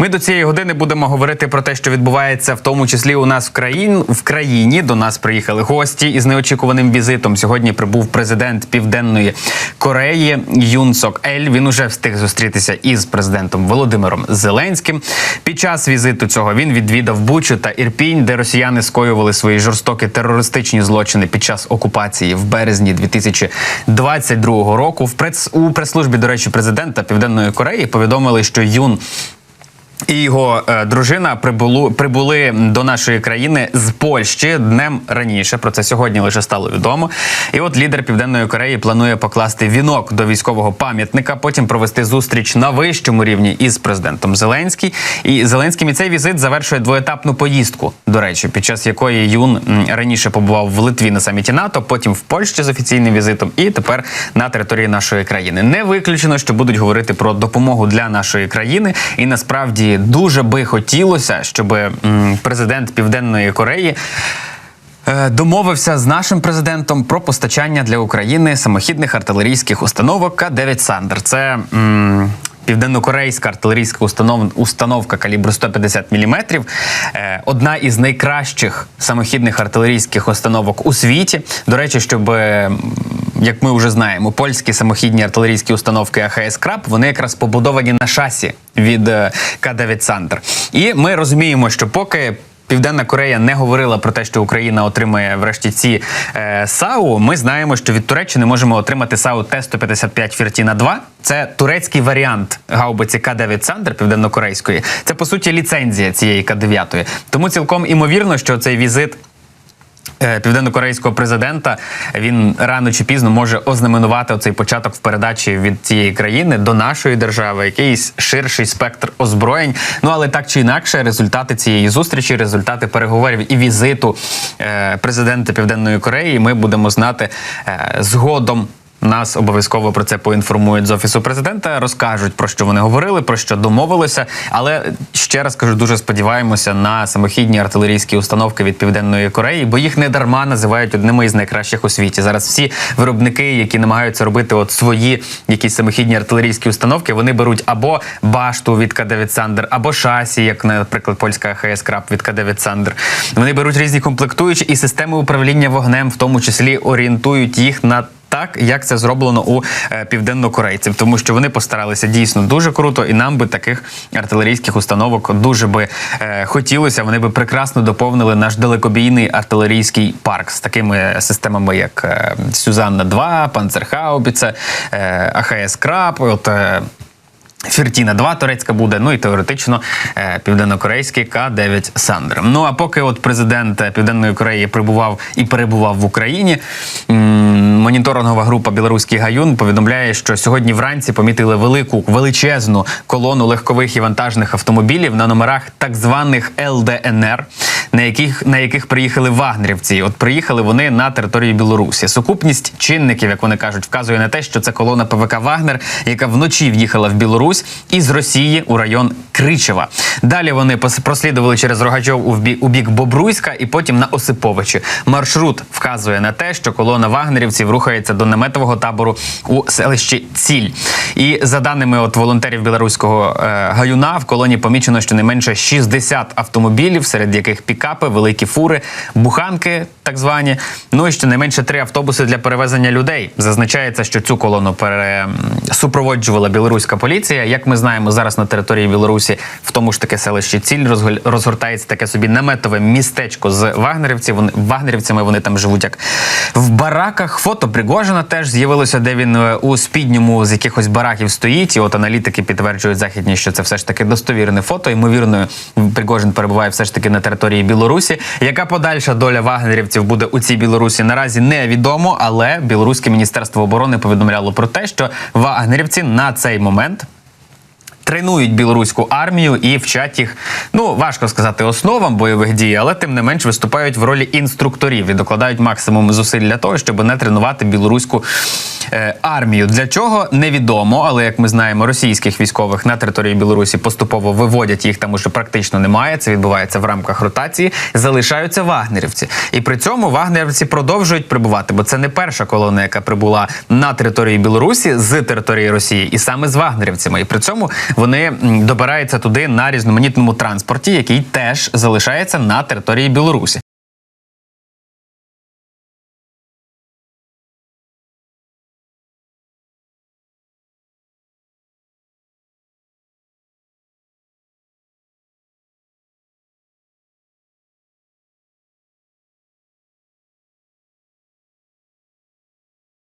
Ми до цієї години будемо говорити про те, що відбувається, в тому числі у нас в країн в країні. До нас приїхали гості із неочікуваним візитом. Сьогодні прибув президент Південної Кореї Юн Сок Ель. Він уже встиг зустрітися із президентом Володимиром Зеленським. Під час візиту цього він відвідав Бучу та Ірпінь, де росіяни скоювали свої жорстокі терористичні злочини під час окупації в березні 2022 року. В прес у прес-службі, до речі, президента Південної Кореї повідомили, що Юн. І його е, дружина прибулу, прибули до нашої країни з Польщі днем раніше. Про це сьогодні лише стало відомо. І от лідер Південної Кореї планує покласти вінок до військового пам'ятника, потім провести зустріч на вищому рівні із президентом Зеленський. І Зеленським і цей візит завершує двоетапну поїздку. До речі, під час якої Юн раніше побував в Литві на саміті НАТО, потім в Польщі з офіційним візитом, і тепер на території нашої країни. Не виключено, що будуть говорити про допомогу для нашої країни, і насправді дуже би хотілося, щоб президент Південної Кореї. е, Домовився з нашим президентом про постачання для України самохідних артилерійських установок К-9 Сандер. Це м, південнокорейська артилерійська установ, установка калібру 150 мм. Е, одна із найкращих самохідних артилерійських установок у світі. До речі, щоб. Як ми вже знаємо, польські самохідні артилерійські установки АХС Краб вони якраз побудовані на шасі від е, К-9 Сандер. І ми розуміємо, що поки Південна Корея не говорила про те, що Україна отримає врешті ці е, САУ. Ми знаємо, що від Туреччини можемо отримати САУ Т-155 Фіртіна 2 Це турецький варіант гаубиці К-9 Сандер південнокорейської. Це по суті ліцензія цієї К-9. Тому цілком імовірно, що цей візит. Е, Південно-корейського президента він рано чи пізно може ознаменувати цей початок в передачі від цієї країни до нашої держави, якийсь ширший спектр озброєнь. Ну але так чи інакше, результати цієї зустрічі, результати переговорів і візиту е, президента Південної Кореї ми будемо знати е, згодом. Нас обов'язково про це поінформують з офісу президента, розкажуть про що вони говорили, про що домовилися. Але ще раз кажу, дуже сподіваємося на самохідні артилерійські установки від південної Кореї, бо їх не дарма називають одними із найкращих у світі. Зараз всі виробники, які намагаються робити от свої якісь самохідні артилерійські установки, вони беруть або башту від К-9 Сандер, або шасі, як, наприклад, польська ХС Краб від К-9 Сандер. Вони беруть різні комплектуючі і системи управління вогнем, в тому числі орієнтують їх на так, як це зроблено у е, південнокорейців, тому що вони постаралися дійсно дуже круто, і нам би таких артилерійських установок дуже би е, хотілося. Вони би прекрасно доповнили наш далекобійний артилерійський парк з такими системами, як е, Сюзанна 2 Панцерхаубіце, е, АХС Краб. От е, Фіртіна 2 турецька буде, ну і теоретично е, південнокорейський К-9 Сандер. Ну а поки от президент е, Південної Кореї прибував і перебував в Україні, моніторингова група Білоруський гаюн повідомляє, що сьогодні вранці помітили велику величезну колону легкових і вантажних автомобілів на номерах так званих ЛДНР, на яких на яких приїхали вагнерівці. От приїхали вони на територію Білорусі. Сукупність чинників, як вони кажуть, вказує на те, що це колона ПВК Вагнер, яка вночі в'їхала в Білорусь із Росії у район Кричева. Далі вони прослідували через Рогачов у бік Бобруйська і потім на Осиповичі. Маршрут вказує на те, що колона вагнерівців рухається до наметового табору у селищі Ціль. І за даними от волонтерів білоруського е, гаюна, в колоні помічено щонайменше 60 автомобілів, серед яких пікапи, великі фури, буханки, так звані. Ну і щонайменше три автобуси для перевезення людей. Зазначається, що цю колону пере... супроводжувала білоруська поліція. Як ми знаємо, зараз на території Білорусі, в тому ж таке селище Ціль розгортається таке собі наметове містечко з вагнерівців. Вони вагнерівцями вони там живуть як в бараках. Фото Пригожина теж з'явилося, де він е, у спідньому з якихось бараків стоїть. І от аналітики підтверджують західні, що це все ж таки достовірне фото. Ймовірно, Пригожин перебуває все ж таки на території Білорусі. Яка подальша доля вагнерівців буде у цій Білорусі? Наразі невідомо, але білоруське міністерство оборони повідомляло про те, що вагнерівці на цей момент тренують білоруську армію і вчать їх. Ну важко сказати основам бойових дій, але тим не менш виступають в ролі інструкторів і докладають максимум зусиль для того, щоб не тренувати білоруську е, армію. Для чого невідомо, але як ми знаємо, російських військових на території Білорусі поступово виводять їх, тому що практично немає. Це відбувається в рамках ротації. Залишаються вагнерівці, і при цьому вагнерівці продовжують прибувати, бо це не перша колона, яка прибула на території Білорусі з території Росії, і саме з вагнерівцями. І при цьому Вони добираються туди на різноманітному транспорті, який теж залишається на території Білорусі.